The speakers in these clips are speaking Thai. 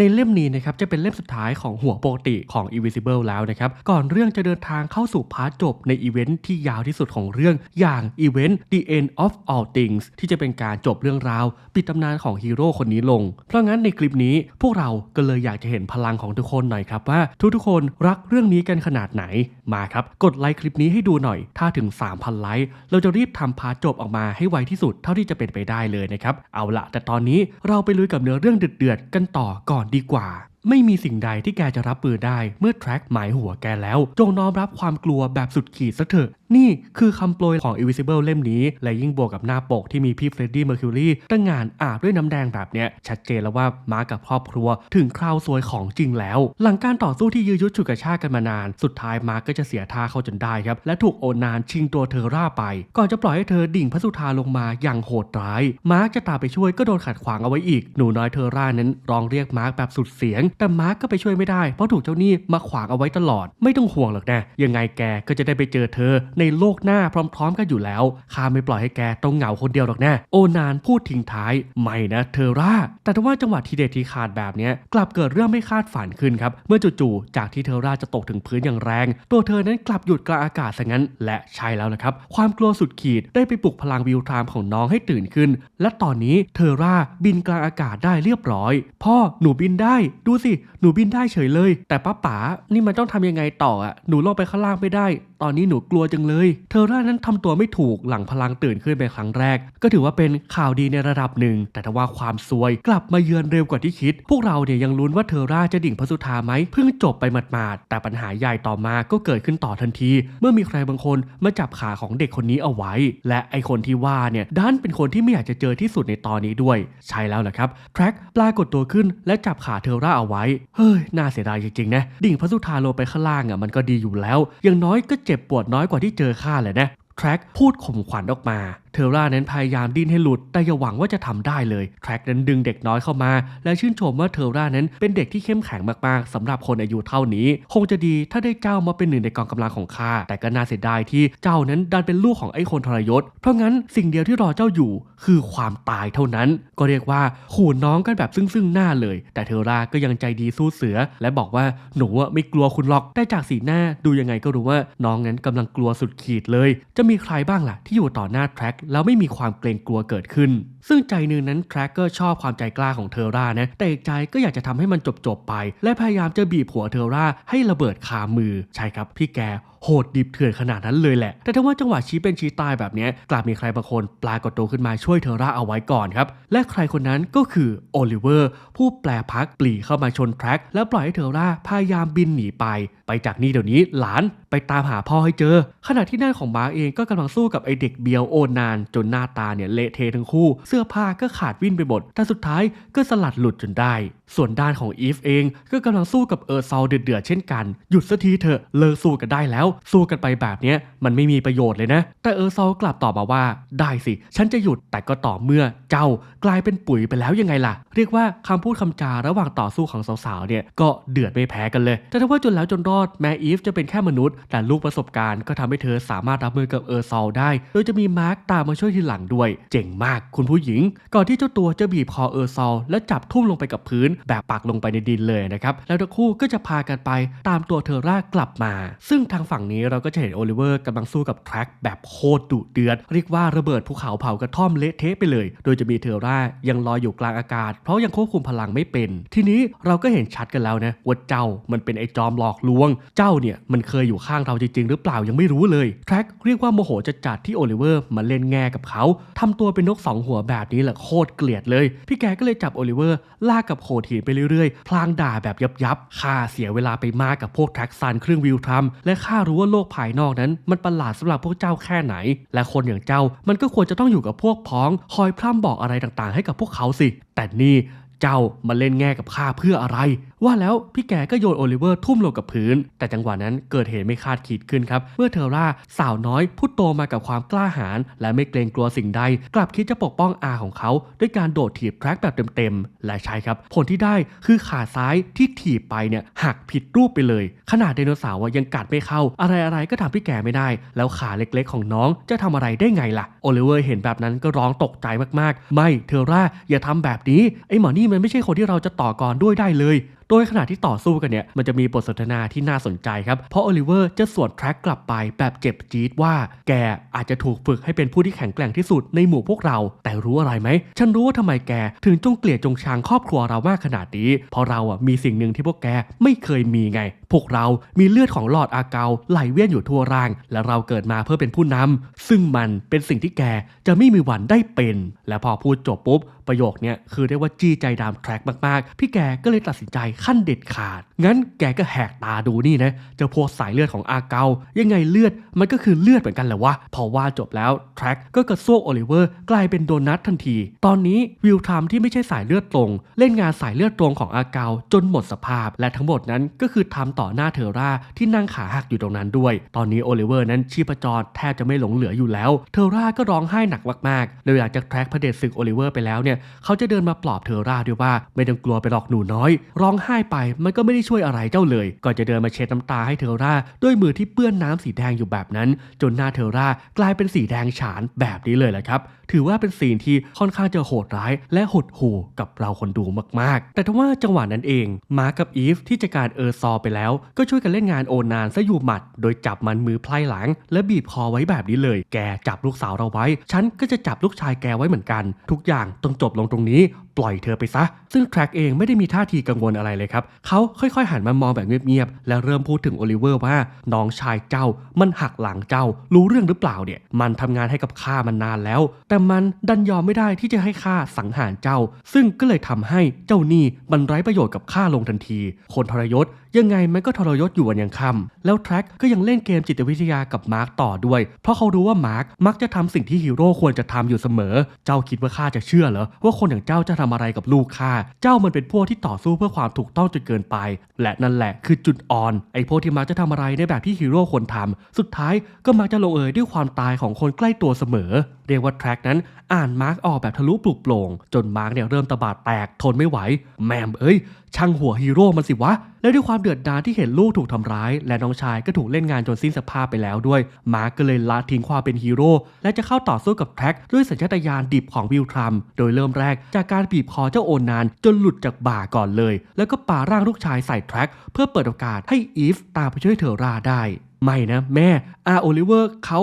ในเล่มนี้นะครับจะเป็นเล่มสุดท้ายของหัวปกติของ Invisible แล้วนะครับ ก่อนเรื่องจะเดินทางเข้าสู่พาร์ทจบในอีเวนท์ที่ยาวที่สุดของเรื่องอย่างอีเวนต์ The End of All Things ที่จะเป็นการจบเรื่องราว ปิดตำนานของฮีโร่คนนี้ลง เพราะงั้นในคลิปนี้พวกเราก็เลยอยากจะเห็นพลังของทุกคนหน่อยครับว่า ทุกๆคนรักเรื่องนี้กันขนาดไหนมาครับ กดไลค์คลิปนี้ให้ดูหน่อย ถ้าถึง 3,000 ไลค์เราจะรีบทำพาร์ทจบออกมาให้ไวที่สุดเท่าที่จะเป็นไปได้เลยนะครับเอาละแต่ตอนนี้เราไปลุยกับเนื้อเรื่องเดือดๆกันต่อก่อนดีกว่า ไม่มีสิ่งใดที่แกจะรับมือได้เมื่อแทร็กหมายหัวแกแล้ว จงน้อมรับความกลัวแบบสุดขีดซะเถอะนี่คือคำโปรยของ Invisible เล่มนี้ และยิ่งบวกกับหน้าปกที่มีพี่เฟรดดี้เมอร์คิวรีตั้งงานอาบด้วยน้ำแดงแบบเนี้ย ชัดเจนแล้วว่ามากับครอบครัว ถึงคราวซวยของจริงแล้ว หลังการต่อสู้ที่ยื้อยุดฉุดกระชากกันมานาน สุดท้ายมาร์กก็จะเสียท่าเข้าจนได้ครับ และถูกโอนานชิงตัวเธอร่าไป ก่อนจะปล่อยให้เธอดิ่งพระสุธาลงมาอย่างโหดร้าย มาร์กจะตามไปช่วยก็โดนขัดขวางเอาไว้อีก หนูน้อยเธอร่านั้นร้องเรียกมาร์กแบบสุดเสียง แต่มาร์กก็ไปช่วยไม่ได้เพราะถูกเจ้าหนี้มาขวางเอาไว้ตลอด ไม่ต้องห่วงหรอกนะยังไงแกก็จะได้ไปเจอเธอในโลกหน้าพร้อม ๆ กันอยู่แล้วข้าไม่ปล่อยให้แกต้องเหงาคนเดียวหรอกแนะโอนานพูดทิ้งท้ายไม่นะเธอร่า แต่ว่าจังหวะทีเด็ดทีขาดแบบนี้กลับเกิดเรื่องไม่คาดฝันขึ้นครับ เมื่อจู่ๆจากที่เธอร่าจะตกถึงพื้นอย่างแรง ตัวเธอนั้นกลับหยุดกลางอากาศซะงั้น และใช่แล้วนะครับ ความกลัวสุดขีดได้ไปปลุกพลังวิวไทม์ของน้องให้ตื่นขึ้น และตอนนี้เธอร่าบินกลางอากาศได้เรียบร้อย พ่อหนูบินได้ดูสิหนูบินได้เฉยเลย แต่ป้าป๋านี่มันต้องทำยังไงต่ออะหนูลงไปข้างล่างไม่ได้ ตอนนี้หนูกลัวจังเลยเธอร่านั้นทำตัวไม่ถูกหลังพลังตื่นขึ้นเป็นครั้งแรก ก็ถือว่าเป็นข่าวดีในระดับหนึ่ง แต่ถ้าว่าความซวยกลับมาเยือนเร็วกว่าที่คิด พวกเราเนี่ยยังลุ้นว่าเธอร่าจะดิ่งพระสุธาไหมเพิ่งจบไปหมาดๆแต่ปัญหาใหญ่ต่อมาก็เกิดขึ้นต่อทันที เมื่อมีใครบางคนมาจับขาของเด็กคนนี้เอาไว้ และไอคนที่ว่าเนี่ยด้านเป็นคนที่ไม่อยากจะเจอที่สุดในตอนนี้ด้วย ใช่แล้วแหละครับแทร็กปรากฏตัวขึ้นและจับขาเธอร่าเอาไว้เฮ้ยน่าเสียดายจริงๆนะดิ่งพระสุธาลงไปข้างล่างอะมันก็ดีอยู่แล้วอย่างน้อยก็เจ็บปวดน้อยกว่าที่เจอข้าเลยนะแทร็กพูดข่มขวัญออกมา เทอร่านั้นพยายามดิ้นให้หลุด แต่อย่าหวังว่าจะทำได้เลย แทร็กนั้นดึงเด็กน้อยเข้ามา และชื่นชมว่าเทอร่านั้นเป็นเด็กที่เข้มแข็งมากๆสำหรับคนอายุเท่านี้ คงจะดีถ้าได้เจ้ามาเป็นหนึ่งในกองกำลังของข้า แต่ก็น่าเสียดายที่เจ้านั้นดันเป็นลูกของไอ้คนทรยศ เพราะงั้นสิ่งเดียวที่รอเจ้าอยู่ คือความตายเท่านั้น ก็เรียกว่าขู่น้องกันแบบซึ่งซึ่งๆหน้าเลย แต่เทอร่าก็ยังใจดีสู้เสือ และบอกว่าหนูไม่กลัวคุณหรอกแต่จากสีหน้าดูยังไงก็รู้ว่าน้องนั้นกำลังกลัวสุดขีดเลย จะมีใครบ้างล่ะที่อยู่ต่อหน้าแทร็กแล้วไม่มีความเกรงกลัวเกิดขึ้น ซึ่งใจหนึ่งนั้นแทร็กก็ชอบความใจกล้าของเทอร่านะแต่อีกใจก็อยากจะทำให้มันจบๆไป และพยายามจะบีบหัวเทอร่าให้ระเบิดคามือใช่ครับพี่แกโหดดิบเถื่อนขนาดนั้นเลยแหละ แต่ถ้าว่าจังหวะชี้เป็นชี้ตายแบบนี้กลับมีใครบางคนปลากดตัวขึ้นมาช่วยเทอร่าเอาไว้ก่อนครับ และใครคนนั้นก็คือโอลิเวอร์ผู้แปลพักปลีเข้ามาชนแทร็กแล้วปล่อยให้เทอร่าพยายามบินหนีไป ไปจากนี่เดี๋ยวนี้หลานไปตามหาพ่อให้เจอ ขณะที่หน้าของมาร์กเองก็กำลังสู้กับไอเด็กเบียวโอนนาน จนหน้าตาเนี่ยเละเททั้งคู่ เสื้อผ้าก็ขาดวิ่นไปหมดแต่สุดท้ายก็สลัดหลุดจนได้ส่วนด้านของอีฟเองก็กำลังสู้กับเออร์ซอลเดือดๆเช่นกัน หยุดสักทีเถอะเลิกสู้กันได้แล้ว สู้กันไปแบบเนี้ยมันไม่มีประโยชน์เลยนะ แต่เออร์ซอลกลับตอบมาว่า ได้สิ ฉันจะหยุดแต่ก็ต่อเมื่อเจ้ากลายเป็นปุ๋ยไปแล้วยังไงล่ะ เรียกว่าคำพูดคำจาระหว่างต่อสู้ของสาวๆเนี่ยก็เดือดไม่แพ้กันเลยแต่ถ้าว่าจนแล้วจนรอดแม้อีฟจะเป็นแค่มนุษย์ แต่ลูกประสบการณ์ก็ทำให้เธอสามารถรับมือกับเออร์ซอลได้ โดยจะมีมาร์กตามมาช่วยทีหลังด้วย เจ๋งมากคุณผู้หญิง ก่อนที่เจ้าตัวจะบีบคอเออร์ซอลและจับทุ่มลงไปกับพื้นแบบปักลงไปในดินเลยนะครับ แล้วทั้งคู่ก็จะพากันไปตามตัวเทอร่ากลับมา ซึ่งทางฝั่งนี้เราก็จะเห็นโอลิเวอร์กำลังสู้กับแทร็กแบบโคตรดุเดือด เรียกว่าระเบิดภูเขาเผากระท่อมเละเทะไปเลย โดยจะมีเทอร่ายังลอยอยู่กลางอากาศ เพราะยังควบคุมพลังไม่เป็น ทีนี้เราก็เห็นชัดกันแล้วนะว่าเจ้ามันเป็นไอ้จอมหลอกลวง เจ้าเนี่ยมันเคยอยู่ข้างเราจริง ๆ หรือเปล่ายังไม่รู้เลยแทร็กเรียกว่าโมโหจะจัดที่โอลิเวอร์มาเล่นแง่กับเขาทำตัวเป็นนกสองหัวแบบนี้แหละโคตรเกลียดเลย พี่แกก็เลยจับโอลิเวอร์ลากกับโคทีนไปเรื่อยๆ พลางด่าแบบยับยับๆข้าเสียเวลาไปมากกับพวกแท็กซันเครื่องวิวทรัมและข้ารู้ว่าโลกภายนอกนั้น มันประหลาดสำหรับพวกเจ้าแค่ไหน และคนอย่างเจ้ามันก็ควรจะต้องอยู่กับพวกพ้อง คอยพร่ำบอกอะไรต่างๆ ให้กับพวกเขาสิ แต่นี่ เจ้ามาเล่นแง่กับข้าเพื่ออะไร ว่าแล้วพี่แกก็โยนโอลิเวอร์ทุ่มลงกับพื้น แต่จังหวะนั้นเกิดเหตุไม่คาดคิดขึ้นครับ เมื่อเทอร่าสาวน้อยผู้โตมากับความกล้าหาญและไม่เกรงกลัวสิ่งใด กลับคิดจะปกป้องอาของเขา ด้วยการโดดถีบแทร็กแบบเต็มๆ และใช่ครับ ผลที่ได้คือขาซ้ายที่ถีบไปเนี่ยหักผิดรูปไปเลย ขนาดไดโนเสาร์ยังกัดไม่เข้า อะไรๆก็ทำพี่แกไม่ได้ แล้วขาเล็กๆ ของน้องจะทำอะไรได้ไงล่ะโอลิเวอร์เห็นแบบนั้นก็ร้องตกใจมากๆ ไม่เทอร่าอย่าทำแบบนี้ไอ้หมอนี่นี่มันไม่ใช่คนที่เราจะต่อกรด้วยได้เลย โดยขณะที่ต่อสู้กันเนี่ยมันจะมีบทสนทนาที่น่าสนใจครับ เพราะโอลิเวอร์จะสวนแทร็กกลับไปแบบเจ็บจี๊ดว่า แกอาจจะถูกฝึกให้เป็นผู้ที่แข็งแกร่งที่สุดในหมู่พวกเรา แต่รู้อะไรไหม ฉันรู้ว่าทำไมแกถึงจงเกลียดจงชังครอบครัวเรามากขนาดนี้ เพราะเราอะมีสิ่งหนึ่งที่พวกแกไม่เคยมีไง พวกเรามีเลือดของหลอดอาเกาไหลเวียนอยู่ทั่วร่าง และเราเกิดมาเพื่อเป็นผู้นำซึ่งมันเป็นสิ่งที่แกจะไม่มีวันได้เป็น และพอพูดจบปุ๊บประโยคเนี้ยคือเรียกว่าจี้ใจดามแทร็กมากๆ พี่แกก็เลยตัดสินใจขั้นเด็ดขาดงั้นแกก็แหกตาดูนี่นะเจะพวกสายเลือดของอาเกา ยังไงเลือดมันก็คือเลือดเหมือนกันแหละวะ พอว่าจบแล้วแทร็กก็กระซวกโอลิเวอร์กลายเป็นโดนัททันที ตอนนี้วิลทรัมที่ไม่ใช่สายเลือดตรง เล่นงานสายเลือดตรงของอาเกาจนหมดสภาพ และทั้งหมดนั้นก็คือทำต่อหน้าเทอร่าที่นั่งขาหักอยู่ตรงนั้นด้วย ตอนนี้โอลิเวอร์นั้นชีพจรแทบจะไม่หลงเหลืออยู่แล้ว เทอร่าก็ร้องไห้หนักมากๆเลยอยากจะแทร็กพระเดชศึกโอลิเวอร์ไปแล้วเนี่ยเขาจะเดินมาปลอบเทอร่าด้วยว่าไม่ต้องกลัวไปหรอกหนูน้อย ร้องไห้ไปมันก็ไม่ได้ช่วยอะไรเจ้าเลย ก่อนจะเดินมาเช็ดน้ำตาให้เทอร่าด้วยมือที่เปื้อนน้ำสีแดงอยู่แบบนั้น จนหน้าเทอร่ากลายเป็นสีแดงฉานแบบนี้เลยแหละครับ ถือว่าเป็นซีนที่ค่อนข้างจะโหดร้าย และหดหู่กับเราคนดูมากๆ แต่ทว่าจังหวะนั้นเองมาร์กกับอีฟที่จัดการเออร์ซอไปแล้ว ก็ช่วยกันเล่นงานโอนานซะอยู่หมัด โดยจับมันมือไพล่หลัง และบีบคอไว้แบบนี้เลย แกจับลูกสาวเราไว้ ฉันก็จะจับลูกชายแกไว้เหมือนกัน ทุกอย่างต้องจบลงตรงนี้ ปล่อยเธอไปซะ ซึ่งแทร็กเองไม่ได้มีท่าทีกังวลอะไรเลยครับ เขาค่อยๆ หันมามองแบบเงียบๆ และเริ่มพูดถึงโอลิเวอร์ว่า น้องชายเจ้า มันหักหลังเจ้า รู้เรื่องหรือเปล่าเนี่ย มันทำงานให้กับข้ามันนานแล้ว แต่มันดันยอมไม่ได้ที่จะให้ข้าสังหารเจ้า ซึ่งก็เลยทำให้เจ้านี่มันไร้ประโยชน์กับข้าลงทันที คนทรยศยังไงมันก็ทรยศอยู่วันยังค่ำแล้วแทร็กก็ยังเล่นเกมจิตวิทยากับมาร์กต่อด้วย เพราะเขารู้ว่ามาร์กมักจะทำสิ่งที่ฮีโร่ควรจะทำอยู่เสมอ เจ้าคิดว่าข้าจะเชื่อเหรอว่าคนอย่างเจ้าจะทำอะไรกับลูกข้า เจ้ามันเป็นพวกที่ต่อสู้เพื่อความถูกต้องจนเกินไป และนั่นแหละคือจุดอ่อน ไอ้พวกที่มักจะทำอะไรในแบบที่ฮีโร่ควรทำสุดท้ายก็มักจะลงเอยด้วยความตายของคนใกล้ตัวเสมอ เรียกว่าแทร็กนั้นอ่านมาร์กออกแบบทะลุปลุกโปร่งจนมาร์กเนี่ยเริ่มตบาดแตกทนไม่ไหว แมมเอ้ยช่างหัวฮีโร่มันสิวะ และด้วยความเดือดดาลที่เห็นลูกถูกทำร้าย และน้องชายก็ถูกเล่นงานจนสิ้นสภาพไปแล้วด้วย มาร์กก็เลยละทิ้งความเป็นฮีโร่และจะเข้าต่อสู้กับแท็กด้วยสัญชาตญาณดิบของวิลทรัม โดยเริ่มแรกจากการบีบคอเจ้าโอนานจนหลุดจากบ่าก่อนเลย แล้วก็ป่าร่างลูกชายใส่แท็กเพื่อเปิดโอกาสให้อีฟตามไปช่วยเทอราได้ ไม่นะแม่อาโอลิเวอร์เขา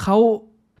เขา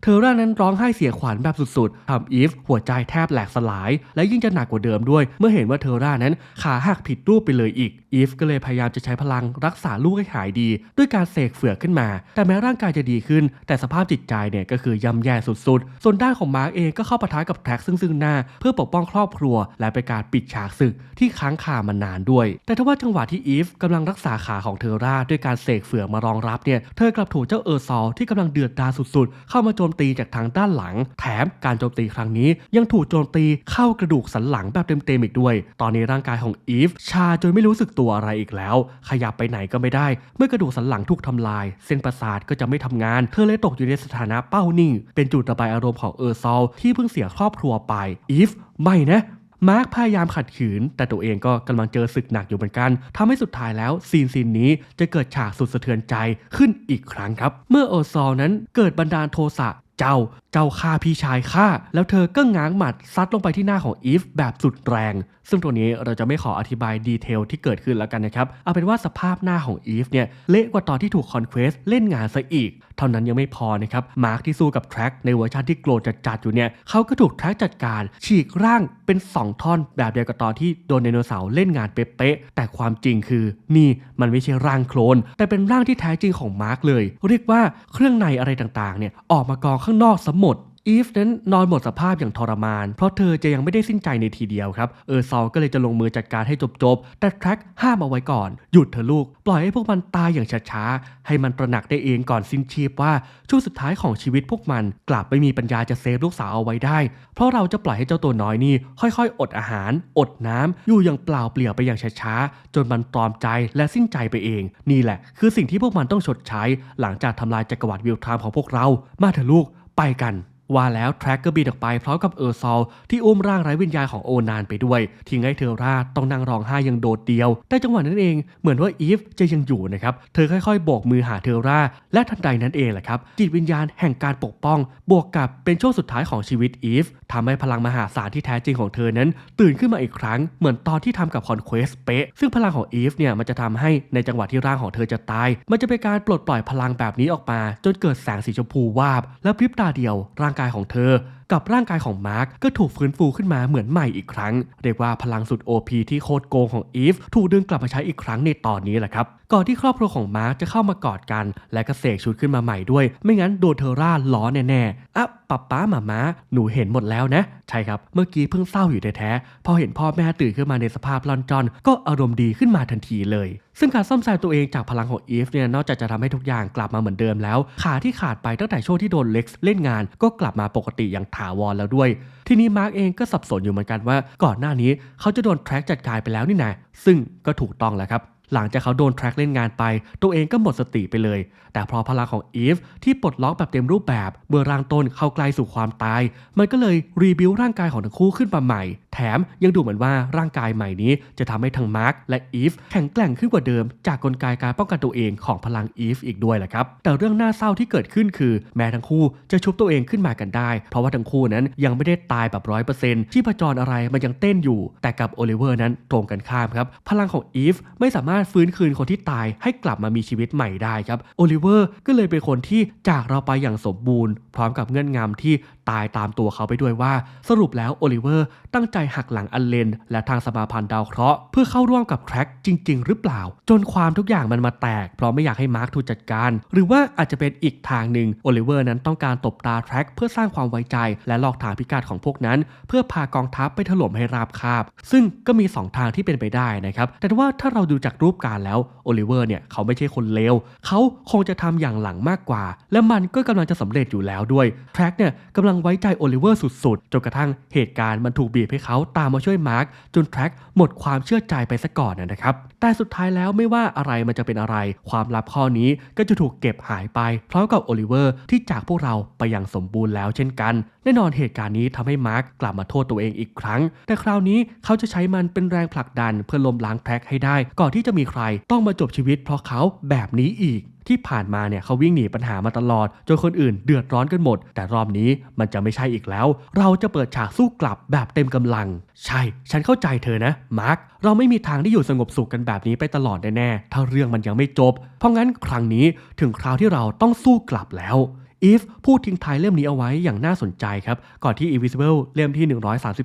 เทอร่านั้นร้องไห้เสียขวัญแบบสุดๆทำอีฟหัวใจแทบแหลกสลาย และยิ่งจะหนักกว่าเดิมด้วย เมื่อเห็นว่าเทอร่านั้นขาหักผิดรูปไปเลยอีก อีฟก็เลยพยายามจะใช้พลังรักษาลูกให้หายดี ด้วยการเสกเฟือกขึ้นมา แต่แม้ร่างกายจะดีขึ้น แต่สภาพจิตใจเนี่ยก็คือย่ำแย่สุดๆ ส่วนด้านของมาร์กเองก็เข้าปะทะกับแท็กซึ่งซึ่งหน้า เพื่อปกป้องครอบครัว และเป็นการปิดฉากศึกที่ค้างคามานานด้วย แต่ถ้าว่าจังหวะที่อีฟกำลังรักษาขาของเทอร่าด้วยการเสกเฟือกมารองรับเนี่ยเธอกลับถูกเจ้าเออร์ซอลที่กำลังเดือดดาสุดๆ เข้ามาโจมตีจากทางด้านหลัง แถมการโจมตีครั้งนี้ ยังถูกโจมตีเข้ากระดูกสันหลังแบบเต็มๆอีกด้วย ตอนนี้ร่างกายของอีฟชาจนไม่รู้สึกตัวอะไรอีกแล้ว ขยับไปไหนก็ไม่ได้ เมื่อกระดูกสันหลังถูกทำลาย เส้นประสาทก็จะไม่ทำงาน เธอเลยตกอยู่ในสถานะเป้านิ่ง เป็นจุดระบายอารมณ์ของเออร์ซอลที่เพิ่งเสียครอบครัวไปอีฟไม่นะ มาร์คพยายามขัดขืน แต่ตัวเองก็กำลังเจอศึกหนักอยู่เหมือนกันทำให้สุดท้ายแล้วซีนซีนนี้จะเกิดฉากสุดสะเทือนใจขึ้นอีกครั้งครับ เมื่อโอซอลนั้นเกิดบันดาลโทสะเจ้า เจ้าฆ่าพี่ชายข้าแล้วเธอก็ง้างหมัดซัดลงไปที่หน้าของอีฟแบบสุดแรง ซึ่งตัวนี้เราจะไม่ขออธิบายดีเทลที่เกิดขึ้นแล้วกันนะครับ เอาเป็นว่าสภาพหน้าของอีฟเนี่ยเละกว่าตอนที่ถูกคอนเควสเล่นงานซะอีก เท่านั้นยังไม่พอนะครับมาร์คที่สู้กับแทร็กในเวอร์ชันที่โกรธจัดๆอยู่เนี่ยเขาก็ถูกแทร็กจัดการฉีกร่างเป็น 2 ท่อน แบบเดียวกับตอนที่โดนไดโนเสาร์เล่นงานเป๊ะๆแต่ความจริงคือนี่มันไม่ใช่ร่างโคลน แต่เป็นร่างที่แท้จริงของมาร์คเลย เรียกว่าเครื่องในอะไรต่างๆเนี่ยออกมากองข้างนอกสมดอีฟนั้นนอนหมดสภาพอย่างทรมาน เพราะเธอจะยังไม่ได้สิ้นใจในทีเดียวครับ เออร์ซอลก็เลยจะลงมือจัดการให้จบๆ แต่แทร็กห้ามเอาไว้ก่อน หยุดเถอลูก ปล่อยให้พวกมันตายอย่างช้าๆ ให้มันตระหนักได้เองก่อนสิ้นชีพว่า ช่วงสุดท้ายของชีวิตพวกมันกลับไม่มีปัญญาจะเซฟลูกสาวเอาไว้ได้ เพราะเราจะปล่อยให้เจ้าตัวน้อยนี่ค่อยๆ อดอาหาร อดน้ำอยู่อย่างเปล่าเปลี่ยวไปอย่างช้าๆ จนมันตรอมใจและสิ้นใจไปเอง นี่แหละ คือสิ่งที่พวกมันต้องชดใช้ หลังจากทำลายจักรวรรดิวิลทรามของพวกเรา มาเถอะลูก ไปกัน ว่าแล้วแทร็กก็บินออกไปพร้อมกับเออร์ซอลที่อุ้มร่างไร้วิญญาณของโอนานไปด้วย ทิ้งให้เทอราต้องนั่งร้องไห้อย่างโดดเดียว แต่จังหวะนั้นเองเหมือนว่าอีฟจะยังอยู่นะครับ เธอค่อยๆโบกมือหาเทอราและทันใดนั้นเองแหละครับ จิตวิญญาณแห่งการปกป้อง บวกกับเป็นช่วงสุดท้ายของชีวิตอีฟทำให้พลังมหาศาลที่แท้จริงของเธอนั้น ตื่นขึ้นมาอีกครั้ง เหมือนตอนที่ทำกับคอนเควสเป๊ะซึ่งพลังของอีฟเนี่ยมันจะทำให้ในจังหวะที่ร่างของเธอจะตาย มันจะเป็นการปลดปล่อยพลังแบบนี้ออกมา จนเกิดแสงสีชมพูวาบ และพริบตาเดียวร่างกายของเธอ กับร่างกายของมาร์กก็ถูกฟื้นฟูขึ้นมาเหมือนใหม่อีกครั้ง เรียกว่าพลังสุด OP ที่โคตรโกงของอีฟถูกดึงกลับมาใช้อีกครั้งในตอนนี้แหละครับ ก่อนที่ครอบครัวของมาร์กจะเข้ามากอดกัน และก็เสกชุดขึ้นมาใหม่ด้วย ไม่งั้นโดนเทอร่าล้อแน่ๆอะป๊าป๊าหมาม้าหนูเห็นหมดแล้วนะ ใช่ครับ เมื่อกี้เพิ่งเศร้าอยู่แท้ๆพอเห็นพ่อแม่ตื่นขึ้นมาในสภาพลอนจอน ก็อารมณ์ดีขึ้นมาทันทีเลยซึ่งการซ่อมแซมตัวเองจากพลังของอีฟเนี่ยนอกจากจะทำให้ทุกอย่างกลับมาเหมือนเดิมแล้ว ขาที่ขาดไปตั้งแต่ช่วงที่โดนเล็กซ์เล่นงานก็กลับมาปกติอย่างถาวรแล้วด้วย ทีนี้มาร์กเองก็สับสนอยู่เหมือนกันว่าก่อนหน้านี้เขาจะโดนแทร็กจัดการไปแล้วนี่นะซึ่งก็ถูกต้องแล้วครับ หลังจากเขาโดนแทร็กเล่นงานไป ตัวเองก็หมดสติไปเลย แต่พอพลังของอีฟที่ปลดล็อกแบบเต็มรูปแบบเมื่อร่างต้นเข้าใกล้สู่ความตาย มันก็เลยรีบิวร่างกายของทั้งคู่ขึ้นมาใหม่ แถมยังดูเหมือนว่าร่างกายใหม่นี้จะทำให้ทั้งมาร์กและอีฟแข็งแกร่งขึ้นกว่าเดิม จากกลไกการป้องกันตัวเองของพลังอีฟอีกด้วยแหละครับ แต่เรื่องน่าเศร้าที่เกิดขึ้นคือ แม้ทั้งคู่จะชุบตัวเองขึ้นมากันได้ เพราะว่าทั้งคู่นั้นยังไม่ได้ตายแบบร้อยเปอร์เซ็นต์ที่ประจรอะไรมันยังเต้นอยู่ แต่กับโอลิเวอร์นั้นตรงกันข้ามครับ พลังของอีฟไม่สามารถฟื้นคืนคนที่ตายให้กลับมามีชีวิตใหม่ได้ครับโอลิเวอร์ก็เลยเป็นคนที่จากเราไปอย่างสมบูรณ์ พร้อมกับเงื่อนงำที่ตายตามตัวเขาไปด้วยว่า สรุปแล้วโอลิเวอร์ตั้งใจหักหลังอันเลน และทางสมาพันธ์ดาวเคราะห์เพื่อเข้าร่วมกับแทร็กจริง ๆ หรือเปล่า จนความทุกอย่างมันมาแตก เพราะไม่อยากให้มาร์คถูกจัดการ หรือว่าอาจจะเป็นอีกทางหนึ่งโอลิเวอร์นั้นต้องการตบตาแทร็กเพื่อสร้างความไว้ใจ และหลอกถามพิกัดของพวกนั้น เพื่อพากองทัพไปถล่มให้ราบคาบ ซึ่งก็มีสองทางที่เป็นไปได้นะครับแต่ว่าถ้าเราดูจากรูปการแล้วโอลิเวอร์เนี่ยเขาไม่ใช่คนเลวเขาคงจะทำอย่างหลังมากกว่า และมันก็กำลังจะสำเร็จอยู่แล้วด้วยแทร็กเนี่ยกำลังไว้ใจโอลิเวอร์สุดๆ จนกระทั่งเหตุการณ์มันถูกบีบให้เขาตามมาช่วยมาร์คจนแทร็กหมดความเชื่อใจไปซะก่อนนะครับ แต่สุดท้ายแล้วไม่ว่าอะไรมันจะเป็นอะไร ความลับข้อนี้ก็จะถูกเก็บหายไปพร้อมกับโอลิเวอร์ที่จากพวกเราไปอย่างสมบูรณ์แล้วเช่นกันแน่นอนเหตุการณ์นี้ทำให้มาร์คกลับมาโทษตัวเองอีกครั้ง แต่คราวนี้เขาจะใช้มันเป็นแรงผลักดันเพื่อล้มล้างแท็กให้ได้ ก่อนที่จะมีใครต้องมาจบชีวิตเพราะเขาแบบนี้อีก ที่ผ่านมาเนี่ยเขาวิ่งหนีปัญหามาตลอด จนคนอื่นเดือดร้อนกันหมด แต่รอบนี้มันจะไม่ใช่อีกแล้ว เราจะเปิดฉากสู้กลับแบบเต็มกำลัง ใช่ ฉันเข้าใจเธอนะมาร์คเราไม่มีทางที่อยู่สงบสุขกันแบบนี้ไปตลอดแน่ๆถ้าเรื่องมันยังไม่จบ เพราะงั้นครั้งนี้ถึงคราวที่เราต้องสู้กลับแล้ว อีฟพูดทิ้งท้ายเล่มนี้เอาไว้อย่างน่าสนใจครับ ก่อนที่ Invisible เล่มที่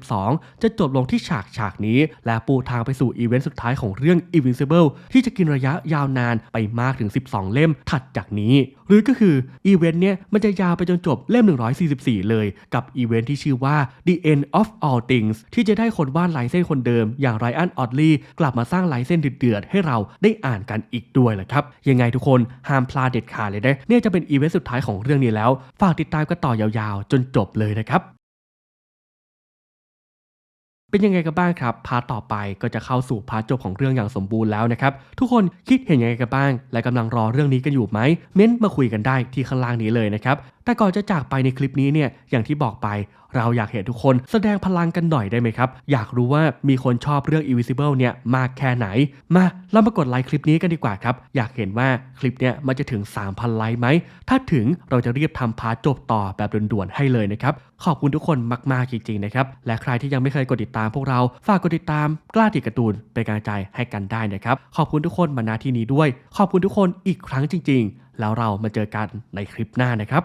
132 จะจบลงที่ฉากฉากนี้ และปูทางไปสู่อีเวนต์สุดท้ายของเรื่อง Invisible ที่จะกินระยะยาวนานไปมากถึง 12 เล่มถัดจากนี้ หรือก็คืออีเวนต์เนี้ยมันจะยาวไปจนจบเล่ม 144 เลย กับอีเวนต์ที่ชื่อว่า The End of All Things ที่จะได้คนวาดลายเส้นคนเดิม อย่างไรอันออดลีกลับมาสร้างลายเส้นเดือดๆให้เราได้อ่านกันอีกด้วยแหละครับยังไงทุกคนห้ามพลาดเด็ดขาดเลยนะเนี่ยจะเป็นอีเวนต์สุดท้ายของเรื่องนี้แล้ว ฝากติดตามกันต่อยาวๆ จนจบเลยนะครับ เป็นยังไงกันบ้างครับ พาต่อไปก็จะเข้าสู่พาจบของเรื่องอย่างสมบูรณ์แล้วนะครับ ทุกคนคิดเห็นยังไงกันบ้าง และกำลังรอเรื่องนี้กันอยู่ไหม เม้นต์มาคุยกันได้ที่ข้างล่างนี้เลยนะครับ แต่ก่อนจะจากไปในคลิปนี้เนี่ยอย่างที่บอกไปเราอยากเห็นทุกคนแสดงพลังกันหน่อยได้ไหมครับ อยากรู้ว่ามีคนชอบเรื่อง Invisible เนี่ยมากแค่ไหน มาเรามากดไลค์คลิปนี้กันดีกว่าครับ อยากเห็นว่าคลิปเนี่ยมันจะถึง 3,000 ไลค์ไหม ถ้าถึงเราจะรีบทำพาร์ทจบต่อแบบด่วนๆให้เลยนะครับ ขอบคุณทุกคนมากๆจริงๆนะครับ และใครที่ยังไม่เคยกดติดตามพวกเราฝากกดติดตามกล้าติดการ์ตูนเป็นกำลังใจให้กันได้นะครับ ขอบคุณทุกคนมาณที่นี้ด้วย ขอบคุณทุกคนอีกครั้งจริง ๆ แล้วเรามาเจอกันในคลิปหน้านะครับ